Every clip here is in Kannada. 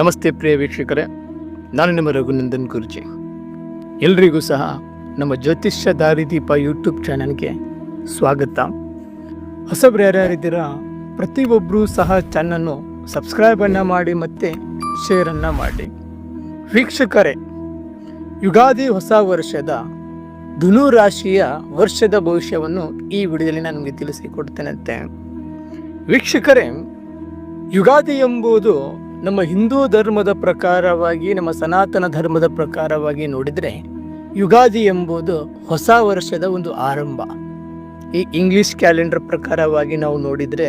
ನಮಸ್ತೆ ಪ್ರಿಯ ವೀಕ್ಷಕರೇ, ನಾನು ನಿಮ್ಮ ರಘುನಂದನ್ ಗುರುಜಿ. ಎಲ್ರಿಗೂ ಸಹ ನಮ್ಮ ಜ್ಯೋತಿಷ್ಯ ದಾರಿದೀಪ ಯೂಟ್ಯೂಬ್ ಚಾನಲ್ಗೆ ಸ್ವಾಗತ. ಹೊಸಬ್ರು ಯಾರ್ಯಾರಿದ್ದೀರಾ ಪ್ರತಿಯೊಬ್ಬರೂ ಸಹ ಚಾನಲ್ನು ಸಬ್ಸ್ಕ್ರೈಬನ್ನು ಮಾಡಿ ಮತ್ತು ಶೇರನ್ನು ಮಾಡಿ. ವೀಕ್ಷಕರೇ, ಯುಗಾದಿ ಹೊಸ ವರ್ಷದ ಧನು ರಾಶಿಯ ವರ್ಷದ ಭವಿಷ್ಯವನ್ನು ಈ ವಿಡಿಯೋದಲ್ಲಿ ನಾನು ನಿಮಗೆ ತಿಳಿಸಿಕೊಡ್ತೇನಂತೆ. ವೀಕ್ಷಕರೇ, ಯುಗಾದಿ ಎಂಬುದು ನಮ್ಮ ಹಿಂದೂ ಧರ್ಮದ ಪ್ರಕಾರವಾಗಿ, ನಮ್ಮ ಸನಾತನ ಧರ್ಮದ ಪ್ರಕಾರವಾಗಿ ನೋಡಿದರೆ, ಯುಗಾದಿ ಎಂಬುದು ಹೊಸ ವರ್ಷದ ಒಂದು ಆರಂಭ. ಈ ಇಂಗ್ಲಿಷ್ ಕ್ಯಾಲೆಂಡರ್ ಪ್ರಕಾರವಾಗಿ ನಾವು ನೋಡಿದರೆ,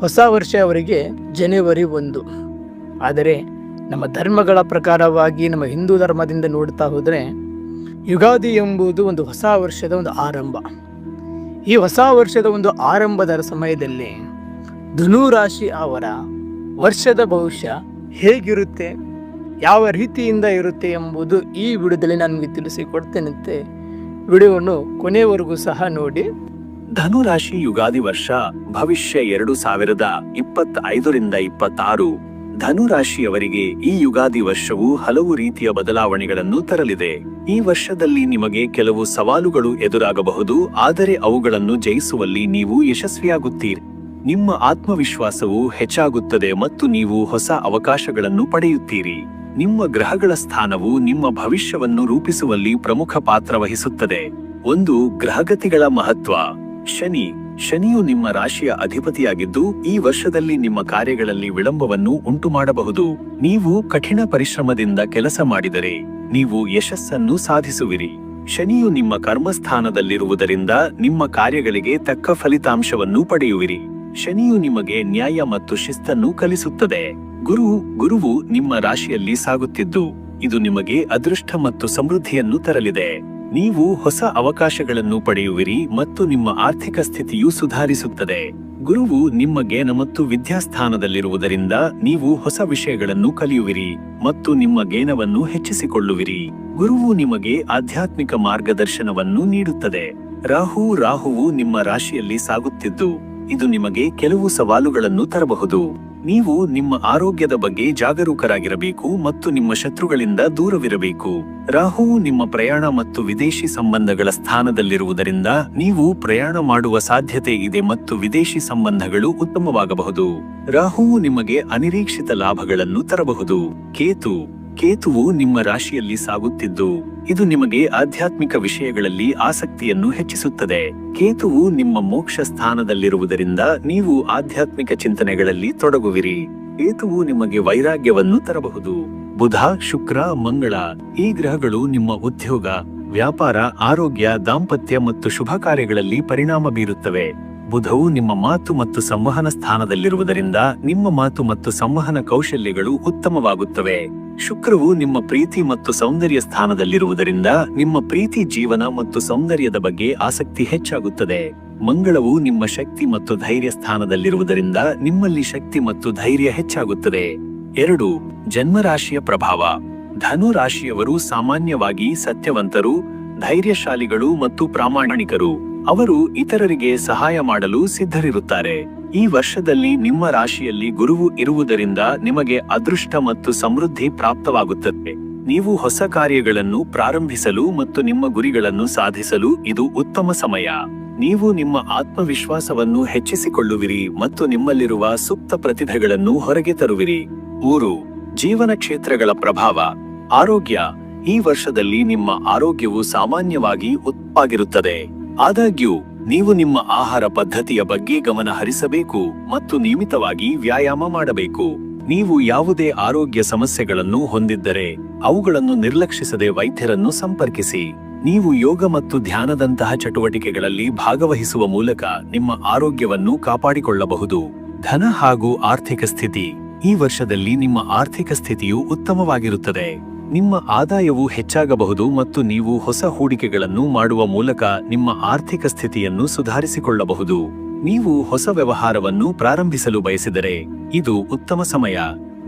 ಹೊಸ ವರ್ಷ ಅವರಿಗೆ ಜನವರಿ ಒಂದು. ಆದರೆ, ನಮ್ಮ ಧರ್ಮಗಳ ಪ್ರಕಾರವಾಗಿ, ನಮ್ಮ ಹಿಂದೂ ಧರ್ಮದಿಂದ ನೋಡ್ತಾ ಹೋದರೆ, ಯುಗಾದಿ ಎಂಬುದು ಒಂದು ಹೊಸ ವರ್ಷದ ಒಂದು ಆರಂಭ. ಈ ಹೊಸ ವರ್ಷದ ಒಂದು ಆರಂಭದ ಸಮಯದಲ್ಲಿ ಧನುರಾಶಿ ಅವರ ವರ್ಷದ ಭವಿಷ್ಯ ಹೇಗಿರುತ್ತೆ, ಯಾವ ರೀತಿಯಿಂದ ಇರುತ್ತೆ ಎಂಬುದು ಈ ವಿಡಿಯೋದಲ್ಲಿ ನಾನು ನಿಮಗೆ ತಿಳಿಸಿಕೊಡ್ತೇನಂತೆ. ವಿಡಿಯೋವನ್ನು ಕೊನೆಯವರೆಗೂ ಸಹ ನೋಡಿ. ಧನುರಾಶಿ ಯುಗಾದಿ ವರ್ಷ ಭವಿಷ್ಯ ಎರಡು ಸಾವಿರದ ಇಪ್ಪತ್ತೈದರಿಂದ ಇಪ್ಪತ್ತಾರು. ಧನುರಾಶಿಯವರಿಗೆ ಈ ಯುಗಾದಿ ವರ್ಷವು ಹಲವು ರೀತಿಯ ಬದಲಾವಣೆಗಳನ್ನು ತರಲಿದೆ. ಈ ವರ್ಷದಲ್ಲಿ ನಿಮಗೆ ಕೆಲವು ಸವಾಲುಗಳು ಎದುರಾಗಬಹುದು, ಆದರೆ ಅವುಗಳನ್ನು ಜಯಿಸುವಲ್ಲಿ ನೀವು ಯಶಸ್ವಿಯಾಗುತ್ತೀರಿ. ನಿಮ್ಮ ಆತ್ಮವಿಶ್ವಾಸವು ಹೆಚ್ಚಾಗುತ್ತದೆ ಮತ್ತು ನೀವು ಹೊಸ ಅವಕಾಶಗಳನ್ನು ಪಡೆಯುತ್ತೀರಿ. ನಿಮ್ಮ ಗ್ರಹಗಳ ಸ್ಥಾನವು ನಿಮ್ಮ ಭವಿಷ್ಯವನ್ನು ರೂಪಿಸುವಲ್ಲಿ ಪ್ರಮುಖ ಪಾತ್ರ ವಹಿಸುತ್ತದೆ. ಒಂದು, ಗ್ರಹಗತಿಗಳ ಮಹತ್ವ. ಶನಿ. ಶನಿಯು ನಿಮ್ಮ ರಾಶಿಯ ಅಧಿಪತಿಯಾಗಿದ್ದು, ಈ ವರ್ಷದಲ್ಲಿ ನಿಮ್ಮ ಕಾರ್ಯಗಳಲ್ಲಿ ವಿಳಂಬವನ್ನು ಉಂಟುಮಾಡಬಹುದು. ನೀವು ಕಠಿಣ ಪರಿಶ್ರಮದಿಂದ ಕೆಲಸ ಮಾಡಿದರೆ, ನೀವು ಯಶಸ್ಸನ್ನು ಸಾಧಿಸುವಿರಿ. ಶನಿಯು ನಿಮ್ಮ ಕರ್ಮಸ್ಥಾನದಲ್ಲಿರುವುದರಿಂದ ನಿಮ್ಮ ಕಾರ್ಯಗಳಿಗೆ ತಕ್ಕ ಫಲಿತಾಂಶವನ್ನು ಪಡೆಯುವಿರಿ. ಶನಿಯು ನಿಮಗೆ ನ್ಯಾಯ ಮತ್ತು ಶಿಸ್ತನ್ನು ಕಲಿಸುತ್ತದೆ. ಗುರು, ಗುರುವು ನಿಮ್ಮ ರಾಶಿಯಲ್ಲಿ ಸಾಗುತ್ತಿದ್ದು, ಇದು ನಿಮಗೆ ಅದೃಷ್ಟ ಮತ್ತು ಸಮೃದ್ಧಿಯನ್ನು ತರಲಿದೆ. ನೀವು ಹೊಸ ಅವಕಾಶಗಳನ್ನು ಪಡೆಯುವಿರಿ ಮತ್ತು ನಿಮ್ಮ ಆರ್ಥಿಕ ಸ್ಥಿತಿಯು ಸುಧಾರಿಸುತ್ತದೆ. ಗುರುವು ನಿಮ್ಮ ಜ್ಞಾನ ಮತ್ತು ವಿದ್ಯಾಸ್ಥಾನದಲ್ಲಿರುವುದರಿಂದ ನೀವು ಹೊಸ ವಿಷಯಗಳನ್ನು ಕಲಿಯುವಿರಿ ಮತ್ತು ನಿಮ್ಮ ಜ್ಞಾನವನ್ನು ಹೆಚ್ಚಿಸಿಕೊಳ್ಳುವಿರಿ. ಗುರುವು ನಿಮಗೆ ಆಧ್ಯಾತ್ಮಿಕ ಮಾರ್ಗದರ್ಶನವನ್ನು ನೀಡುತ್ತದೆ. ರಾಹು, ರಾಹುವು ನಿಮ್ಮ ರಾಶಿಯಲ್ಲಿ ಸಾಗುತ್ತಿದ್ದು ಇದು ನಿಮಗೆ ಕೆಲವು ಸವಾಲುಗಳನ್ನು ತರಬಹುದು. ನೀವು ನಿಮ್ಮ ಆರೋಗ್ಯದ ಬಗ್ಗೆ ಜಾಗರೂಕರಾಗಿರಬೇಕು ಮತ್ತು ನಿಮ್ಮ ಶತ್ರುಗಳಿಂದ ದೂರವಿರಬೇಕು. ರಾಹುವು ನಿಮ್ಮ ಪ್ರಯಾಣ ಮತ್ತು ವಿದೇಶಿ ಸಂಬಂಧಗಳ ಸ್ಥಾನದಲ್ಲಿರುವುದರಿಂದ ನೀವು ಪ್ರಯಾಣ ಮಾಡುವ ಸಾಧ್ಯತೆ ಇದೆ ಮತ್ತು ವಿದೇಶಿ ಸಂಬಂಧಗಳು ಉತ್ತಮವಾಗಬಹುದು. ರಾಹುವು ನಿಮಗೆ ಅನಿರೀಕ್ಷಿತ ಲಾಭಗಳನ್ನು ತರಬಹುದು. ಕೇತು ಕೇತುವು ನಿಮ್ಮ ರಾಶಿಯಲ್ಲಿ ಸಾಗುತ್ತಿದ್ದು, ಇದು ನಿಮಗೆ ಆಧ್ಯಾತ್ಮಿಕ ವಿಷಯಗಳಲ್ಲಿ ಆಸಕ್ತಿಯನ್ನು ಹೆಚ್ಚಿಸುತ್ತದೆ. ಕೇತುವು ನಿಮ್ಮ ಮೋಕ್ಷ ಸ್ಥಾನದಲ್ಲಿರುವುದರಿಂದ ನೀವು ಆಧ್ಯಾತ್ಮಿಕ ಚಿಂತನೆಗಳಲ್ಲಿ ತೊಡಗುವಿರಿ. ಕೇತುವು ನಿಮಗೆ ವೈರಾಗ್ಯವನ್ನು ತರಬಹುದು. ಬುಧ, ಶುಕ್ರ, ಮಂಗಳ, ಈ ಗ್ರಹಗಳು ನಿಮ್ಮ ಉದ್ಯೋಗ, ವ್ಯಾಪಾರ, ಆರೋಗ್ಯ, ದಾಂಪತ್ಯ ಮತ್ತು ಶುಭ ಕಾರ್ಯಗಳಲ್ಲಿ ಪರಿಣಾಮ ಬೀರುತ್ತವೆ. ಬುಧವು ನಿಮ್ಮ ಮಾತು ಮತ್ತು ಸಂವಹನ ಸ್ಥಾನದಲ್ಲಿರುವುದರಿಂದ ನಿಮ್ಮ ಮಾತು ಮತ್ತು ಸಂವಹನ ಕೌಶಲ್ಯಗಳು ಉತ್ತಮವಾಗುತ್ತವೆ. ಶುಕ್ರವು ನಿಮ್ಮ ಪ್ರೀತಿ ಮತ್ತು ಸೌಂದರ್ಯ ಸ್ಥಾನದಲ್ಲಿರುವುದರಿಂದ ನಿಮ್ಮ ಪ್ರೀತಿ ಜೀವನ ಮತ್ತು ಸೌಂದರ್ಯದ ಬಗ್ಗೆ ಆಸಕ್ತಿ ಹೆಚ್ಚಾಗುತ್ತದೆ. ಮಂಗಳವು ನಿಮ್ಮ ಶಕ್ತಿ ಮತ್ತು ಧೈರ್ಯ ಸ್ಥಾನದಲ್ಲಿರುವುದರಿಂದ ನಿಮ್ಮಲ್ಲಿ ಶಕ್ತಿ ಮತ್ತು ಧೈರ್ಯ ಹೆಚ್ಚಾಗುತ್ತದೆ. ಎರಡು, ಜನ್ಮರಾಶಿಯ ಪ್ರಭಾವ. ಧನು ರಾಶಿಯವರು ಸಾಮಾನ್ಯವಾಗಿ ಸತ್ಯವಂತರು, ಧೈರ್ಯಶಾಲಿಗಳು ಮತ್ತು ಪ್ರಾಮಾಣಿಕರು. ಅವರು ಇತರರಿಗೆ ಸಹಾಯ ಮಾಡಲು ಸಿದ್ಧರಿರುತ್ತಾರೆ. ಈ ವರ್ಷದಲ್ಲಿ ನಿಮ್ಮ ರಾಶಿಯಲ್ಲಿ ಗುರುವು ಇರುವುದರಿಂದ ನಿಮಗೆ ಅದೃಷ್ಟ ಮತ್ತು ಸಮೃದ್ಧಿ ಪ್ರಾಪ್ತವಾಗುತ್ತದೆ. ನೀವು ಹೊಸ ಕಾರ್ಯಗಳನ್ನು ಪ್ರಾರಂಭಿಸಲು ಮತ್ತು ನಿಮ್ಮ ಗುರಿಗಳನ್ನು ಸಾಧಿಸಲು ಇದು ಉತ್ತಮ ಸಮಯ. ನೀವು ನಿಮ್ಮ ಆತ್ಮವಿಶ್ವಾಸವನ್ನು ಹೆಚ್ಚಿಸಿಕೊಳ್ಳುವಿರಿ ಮತ್ತು ನಿಮ್ಮಲ್ಲಿರುವ ಸುಪ್ತ ಪ್ರತಿಭೆಗಳನ್ನು ಹೊರಗೆ ತರುವಿರಿ. ಮೂರು, ಜೀವನ ಕ್ಷೇತ್ರಗಳ ಪ್ರಭಾವ. ಆರೋಗ್ಯ. ಈ ವರ್ಷದಲ್ಲಿ ನಿಮ್ಮ ಆರೋಗ್ಯವು ಸಾಮಾನ್ಯವಾಗಿ ಉತ್ತಮವಾಗಿರುತ್ತದೆ ಆದಾಗ್ಯೂ, ನೀವು ನಿಮ್ಮ ಆಹಾರ ಪದ್ಧತಿಯ ಬಗ್ಗೆ ಗಮನ ಹರಿಸಬೇಕು ಮತ್ತು ನಿಯಮಿತವಾಗಿ ವ್ಯಾಯಾಮ ಮಾಡಬೇಕು. ನೀವು ಯಾವುದೇ ಆರೋಗ್ಯ ಸಮಸ್ಯೆಗಳನ್ನು ಹೊಂದಿದ್ದರೆ, ಅವುಗಳನ್ನು ನಿರ್ಲಕ್ಷಿಸದೆ ವೈದ್ಯರನ್ನು ಸಂಪರ್ಕಿಸಿ. ನೀವು ಯೋಗ ಮತ್ತು ಧ್ಯಾನದಂತಹ ಚಟುವಟಿಕೆಗಳಲ್ಲಿ ಭಾಗವಹಿಸುವ ಮೂಲಕ ನಿಮ್ಮ ಆರೋಗ್ಯವನ್ನು ಕಾಪಾಡಿಕೊಳ್ಳಬಹುದು. ಧನ ಹಾಗೂ ಆರ್ಥಿಕ ಸ್ಥಿತಿ. ಈ ವರ್ಷದಲ್ಲಿ ನಿಮ್ಮ ಆರ್ಥಿಕ ಸ್ಥಿತಿಯು ಉತ್ತಮವಾಗಿರುತ್ತದೆ. ನಿಮ್ಮ ಆದಾಯವು ಹೆಚ್ಚಾಗಬಹುದು ಮತ್ತು ನೀವು ಹೊಸ ಹೂಡಿಕೆಗಳನ್ನು ಮಾಡುವ ಮೂಲಕ ನಿಮ್ಮ ಆರ್ಥಿಕ ಸ್ಥಿತಿಯನ್ನು ಸುಧಾರಿಸಿಕೊಳ್ಳಬಹುದು. ನೀವು ಹೊಸ ವ್ಯವಹಾರವನ್ನು ಪ್ರಾರಂಭಿಸಲು ಬಯಸಿದರೆ ಇದು ಉತ್ತಮ ಸಮಯ.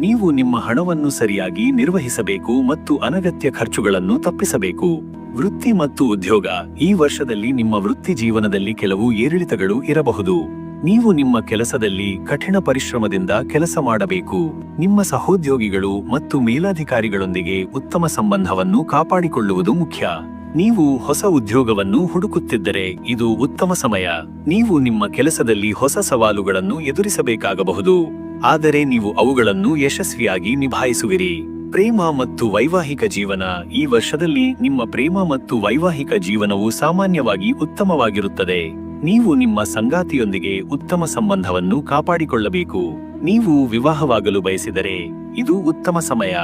ನೀವು ನಿಮ್ಮ ಹಣವನ್ನು ಸರಿಯಾಗಿ ನಿರ್ವಹಿಸಬೇಕು ಮತ್ತು ಅನಗತ್ಯ ಖರ್ಚುಗಳನ್ನು ತಪ್ಪಿಸಬೇಕು. ವೃತ್ತಿ ಮತ್ತು ಉದ್ಯೋಗ, ಈ ವರ್ಷದಲ್ಲಿ ನಿಮ್ಮ ವೃತ್ತಿ ಜೀವನದಲ್ಲಿ ಕೆಲವು ಏರಿಳಿತಗಳು ಇರಬಹುದು. ನೀವು ನಿಮ್ಮ ಕೆಲಸದಲ್ಲಿ ಕಠಿಣ ಪರಿಶ್ರಮದಿಂದ ಕೆಲಸ ಮಾಡಬೇಕು. ನಿಮ್ಮ ಸಹೋದ್ಯೋಗಿಗಳು ಮತ್ತು ಮೇಲಾಧಿಕಾರಿಗಳೊಂದಿಗೆ ಉತ್ತಮ ಸಂಬಂಧವನ್ನು ಕಾಪಾಡಿಕೊಳ್ಳುವುದು ಮುಖ್ಯ. ನೀವು ಹೊಸ ಉದ್ಯೋಗವನ್ನು ಹುಡುಕುತ್ತಿದ್ದರೆ ಇದು ಉತ್ತಮ ಸಮಯ. ನೀವು ನಿಮ್ಮ ಕೆಲಸದಲ್ಲಿ ಹೊಸ ಸವಾಲುಗಳನ್ನು ಎದುರಿಸಬೇಕಾಗಬಹುದು. ಆದರೆ ನೀವು ಅವುಗಳನ್ನು ಯಶಸ್ವಿಯಾಗಿ ನಿಭಾಯಿಸುವಿರಿ. ಪ್ರೇಮ ಮತ್ತು ವೈವಾಹಿಕ ಜೀವನ ಈ ವರ್ಷದಲ್ಲಿ ನಿಮ್ಮ ಪ್ರೇಮ ಮತ್ತು ವೈವಾಹಿಕ ಜೀವನವು ಸಾಮಾನ್ಯವಾಗಿ ಉತ್ತಮವಾಗಿರುತ್ತದೆ. ನೀವು ನಿಮ್ಮ ಸಂಗಾತಿಯೊಂದಿಗೆ ಉತ್ತಮ ಸಂಬಂಧವನ್ನು ಕಾಪಾಡಿಕೊಳ್ಳಬೇಕು. ನೀವು ವಿವಾಹವಾಗಲು ಬಯಸಿದರೆ ಇದು ಉತ್ತಮ ಸಮಯ.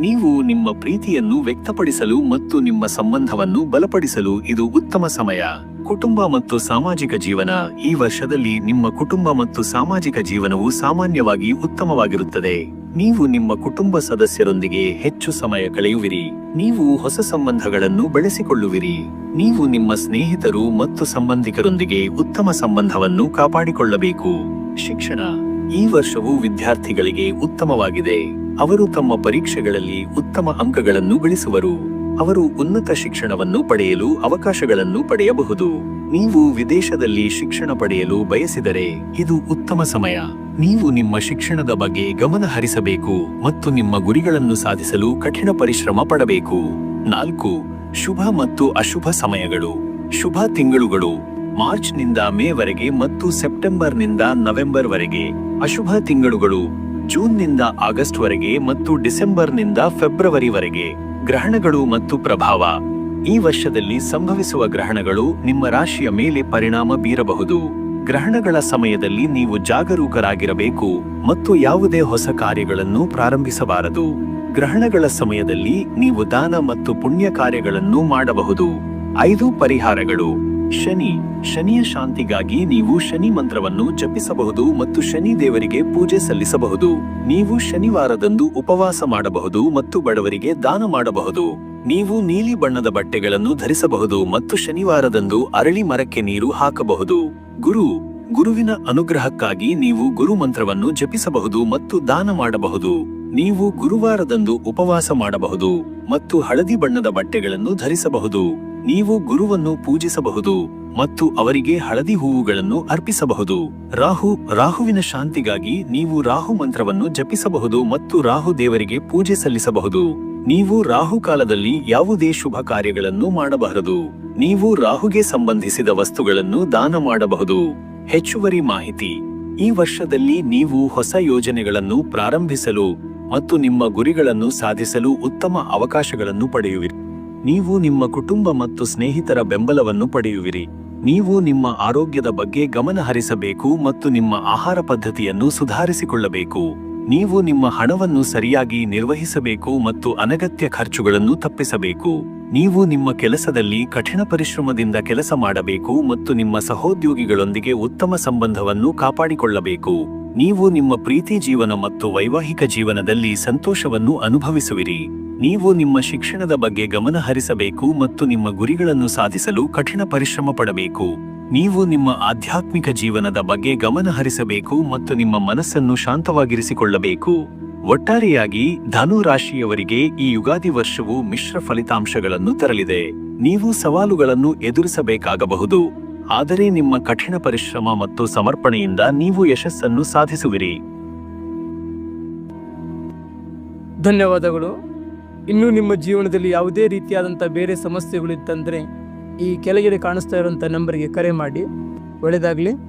ನೀವು ನಿಮ್ಮ ಪ್ರೀತಿಯನ್ನು ವ್ಯಕ್ತಪಡಿಸಲು ಮತ್ತು ನಿಮ್ಮ ಸಂಬಂಧವನ್ನು ಬಲಪಡಿಸಲು ಇದು ಉತ್ತಮ ಸಮಯ. ಕುಟುಂಬ ಮತ್ತು ಸಾಮಾಜಿಕ ಜೀವನ ಈ ವರ್ಷದಲ್ಲಿ ನಿಮ್ಮ ಕುಟುಂಬ ಮತ್ತು ಸಾಮಾಜಿಕ ಜೀವನವು ಸಾಮಾನ್ಯವಾಗಿ ಉತ್ತಮವಾಗಿರುತ್ತದೆ. ನೀವು ನಿಮ್ಮ ಕುಟುಂಬ ಸದಸ್ಯರೊಂದಿಗೆ ಹೆಚ್ಚು ಸಮಯ ಕಳೆಯುವಿರಿ. ನೀವು ಹೊಸ ಸಂಬಂಧಗಳನ್ನು ಬೆಳೆಸಿಕೊಳ್ಳುವಿರಿ. ನೀವು ನಿಮ್ಮ ಸ್ನೇಹಿತರು ಮತ್ತು ಸಂಬಂಧಿಕರೊಂದಿಗೆ ಉತ್ತಮ ಸಂಬಂಧವನ್ನು ಕಾಪಾಡಿಕೊಳ್ಳಬೇಕು. ಶಿಕ್ಷಣ. ಈ ವರ್ಷವು ವಿದ್ಯಾರ್ಥಿಗಳಿಗೆ ಉತ್ತಮವಾಗಿದೆ. ಅವರು ತಮ್ಮ ಪರೀಕ್ಷೆಗಳಲ್ಲಿ ಉತ್ತಮ ಅಂಕಗಳನ್ನು ಗಳಿಸುವರು. ಅವರು ಉನ್ನತ ಶಿಕ್ಷಣವನ್ನು ಪಡೆಯಲು ಅವಕಾಶಗಳನ್ನು ಪಡೆಯಬಹುದು. ನೀವು ವಿದೇಶದಲ್ಲಿ ಶಿಕ್ಷಣ ಪಡೆಯಲು ಬಯಸಿದರೆ ಇದು ಉತ್ತಮ ಸಮಯ. ನೀವು ನಿಮ್ಮ ಶಿಕ್ಷಣದ ಬಗ್ಗೆ ಗಮನ ಹರಿಸಬೇಕು ಮತ್ತು ನಿಮ್ಮ ಗುರಿಗಳನ್ನು ಸಾಧಿಸಲು ಕಠಿಣ ಪರಿಶ್ರಮ ಪಡಬೇಕು. ನಾಲ್ಕು, ಶುಭ ಮತ್ತು ಅಶುಭ ಸಮಯಗಳು. ಶುಭ ತಿಂಗಳುಗಳು. ಮಾರ್ಚ್ನಿಂದ ಮೇವರೆಗೆ ಮತ್ತು ಸೆಪ್ಟೆಂಬರ್ನಿಂದ ನವೆಂಬರ್ ವರೆಗೆ ಅಶುಭ ತಿಂಗಳುಗಳು. ಜೂನ್ನಿಂದ ಆಗಸ್ಟ್ ವರೆಗೆ ಮತ್ತು ಡಿಸೆಂಬರ್ನಿಂದ ಫೆಬ್ರವರಿವರೆಗೆ. ಗ್ರಹಣಗಳು ಮತ್ತು ಪ್ರಭಾವ. ಈ ವರ್ಷದಲ್ಲಿ ಸಂಭವಿಸುವ ಗ್ರಹಣಗಳು ನಿಮ್ಮ ರಾಶಿಯ ಮೇಲೆ ಪರಿಣಾಮ ಬೀರಬಹುದು. ಗ್ರಹಣಗಳ ಸಮಯದಲ್ಲಿ ನೀವು ಜಾಗರೂಕರಾಗಿರಬೇಕು ಮತ್ತು ಯಾವುದೇ ಹೊಸ ಕಾರ್ಯಗಳನ್ನು ಪ್ರಾರಂಭಿಸಬಾರದು. ಗ್ರಹಣಗಳ ಸಮಯದಲ್ಲಿ ನೀವು ದಾನ ಮತ್ತು ಪುಣ್ಯ ಕಾರ್ಯಗಳನ್ನು ಮಾಡಬಹುದು. ಐದು ಪರಿಹಾರಗಳು. ಶನಿ. ಶನಿಯ ಶಾಂತಿಗಾಗಿ ನೀವು ಶನಿ ಮಂತ್ರವನ್ನು ಜಪಿಸಬಹುದು ಮತ್ತು ಶನಿ ದೇವರಿಗೆ ಪೂಜೆ ಸಲ್ಲಿಸಬಹುದು. ನೀವು ಶನಿವಾರದಂದು ಉಪವಾಸ ಮಾಡಬಹುದು ಮತ್ತು ಬಡವರಿಗೆ ದಾನ ಮಾಡಬಹುದು. ನೀವು ನೀಲಿ ಬಣ್ಣದ ಬಟ್ಟೆಗಳನ್ನು ಧರಿಸಬಹುದು ಮತ್ತು ಶನಿವಾರದಂದು ಅರಳಿ ಮರಕ್ಕೆ ನೀರು ಹಾಕಬಹುದು. ಗುರು, ಗುರುವಿನ ಅನುಗ್ರಹಕ್ಕಾಗಿ ನೀವು ಗುರು ಮಂತ್ರವನ್ನು ಜಪಿಸಬಹುದು ಮತ್ತು ದಾನ ಮಾಡಬಹುದು. ನೀವು ಗುರುವಾರದಂದು ಉಪವಾಸ ಮಾಡಬಹುದು ಮತ್ತು ಹಳದಿ ಬಣ್ಣದ ಬಟ್ಟೆಗಳನ್ನು ಧರಿಸಬಹುದು. ನೀವು ಗುರುವನ್ನು ಪೂಜಿಸಬಹುದು ಮತ್ತು ಅವರಿಗೆ ಹಳದಿ ಹೂವುಗಳನ್ನು ಅರ್ಪಿಸಬಹುದು. ರಾಹು, ರಾಹುವಿನ ಶಾಂತಿಗಾಗಿ ನೀವು ರಾಹು ಮಂತ್ರವನ್ನು ಜಪಿಸಬಹುದು ಮತ್ತು ರಾಹು ದೇವರಿಗೆ ಪೂಜೆ ಸಲ್ಲಿಸಬಹುದು. ನೀವು ರಾಹು ಕಾಲದಲ್ಲಿ ಯಾವುದೇ ಶುಭ ಕಾರ್ಯಗಳನ್ನು ಮಾಡಬಾರದು. ನೀವು ರಾಹುಗೆ ಸಂಬಂಧಿಸಿದ ವಸ್ತುಗಳನ್ನು ದಾನ ಮಾಡಬಹುದು. ಹೆಚ್ಚುವರಿ ಮಾಹಿತಿ. ಈ ವರ್ಷದಲ್ಲಿ ನೀವು ಹೊಸ ಯೋಜನೆಗಳನ್ನು ಪ್ರಾರಂಭಿಸಲು ಮತ್ತು ನಿಮ್ಮ ಗುರಿಗಳನ್ನು ಸಾಧಿಸಲು ಉತ್ತಮ ಅವಕಾಶಗಳನ್ನು ಪಡೆಯುವಿರಿ. ನೀವು ನಿಮ್ಮ ಕುಟುಂಬ ಮತ್ತು ಸ್ನೇಹಿತರ ಬೆಂಬಲವನ್ನು ಪಡೆಯುವಿರಿ. ನೀವು ನಿಮ್ಮ ಆರೋಗ್ಯದ ಬಗ್ಗೆ ಗಮನ ಹರಿಸಬೇಕು ಮತ್ತು ನಿಮ್ಮ ಆಹಾರ ಪದ್ಧತಿಯನ್ನು ಸುಧಾರಿಸಿಕೊಳ್ಳಬೇಕು. ನೀವು ನಿಮ್ಮ ಹಣವನ್ನು ಸರಿಯಾಗಿ ನಿರ್ವಹಿಸಬೇಕು ಮತ್ತು ಅನಗತ್ಯ ಖರ್ಚುಗಳನ್ನು ತಪ್ಪಿಸಬೇಕು. ನೀವು ನಿಮ್ಮ ಕೆಲಸದಲ್ಲಿ ಕಠಿಣ ಪರಿಶ್ರಮದಿಂದ ಕೆಲಸ ಮಾಡಬೇಕು ಮತ್ತು ನಿಮ್ಮ ಸಹೋದ್ಯೋಗಿಗಳೊಂದಿಗೆ ಉತ್ತಮ ಸಂಬಂಧವನ್ನು ಕಾಪಾಡಿಕೊಳ್ಳಬೇಕು. ನೀವು ನಿಮ್ಮ ಪ್ರೀತಿ ಜೀವನ ಮತ್ತು ವೈವಾಹಿಕ ಜೀವನದಲ್ಲಿ ಸಂತೋಷವನ್ನು ಅನುಭವಿಸುವಿರಿ. ನೀವು ನಿಮ್ಮ ಶಿಕ್ಷಣದ ಬಗ್ಗೆ ಗಮನ ಹರಿಸಬೇಕು ಮತ್ತು ನಿಮ್ಮ ಗುರಿಗಳನ್ನು ಸಾಧಿಸಲು ಕಠಿಣ ಪರಿಶ್ರಮ ಪಡಬೇಕು. ನೀವು ನಿಮ್ಮ ಆಧ್ಯಾತ್ಮಿಕ ಜೀವನದ ಬಗ್ಗೆ ಗಮನ ಹರಿಸಬೇಕು ಮತ್ತು ನಿಮ್ಮ ಮನಸ್ಸನ್ನು ಶಾಂತವಾಗಿರಿಸಿಕೊಳ್ಳಬೇಕು. ಒಟ್ಟಾರೆಯಾಗಿ ಧನು ರಾಶಿಯವರಿಗೆ ಈ ಯುಗಾದಿ ವರ್ಷವು ಮಿಶ್ರ ಫಲಿತಾಂಶಗಳನ್ನು ತರಲಿದೆ. ನೀವು ಸವಾಲುಗಳನ್ನು ಎದುರಿಸಬೇಕಾಗಬಹುದು. ಆದರೆ ನಿಮ್ಮ ಕಠಿಣ ಪರಿಶ್ರಮ ಮತ್ತು ಸಮರ್ಪಣೆಯಿಂದ ನೀವು ಯಶಸ್ಸನ್ನು ಸಾಧಿಸುವಿರಿ. ಧನ್ಯವಾದಗಳು. ಇನ್ನೂ ನಿಮ್ಮ ಜೀವನದಲ್ಲಿ ಯಾವುದೇ ರೀತಿಯಾದಂಥ ಬೇರೆ ಸಮಸ್ಯೆಗಳಿತ್ತಂದರೆ ಈ ಕೆಳಗಡೆ ಕಾಣಿಸ್ತಾ ಇರುವಂಥ ನಂಬರ್ಗೆ ಕರೆ ಮಾಡಿ. ಒಳ್ಳೆಯದಾಗಲಿ.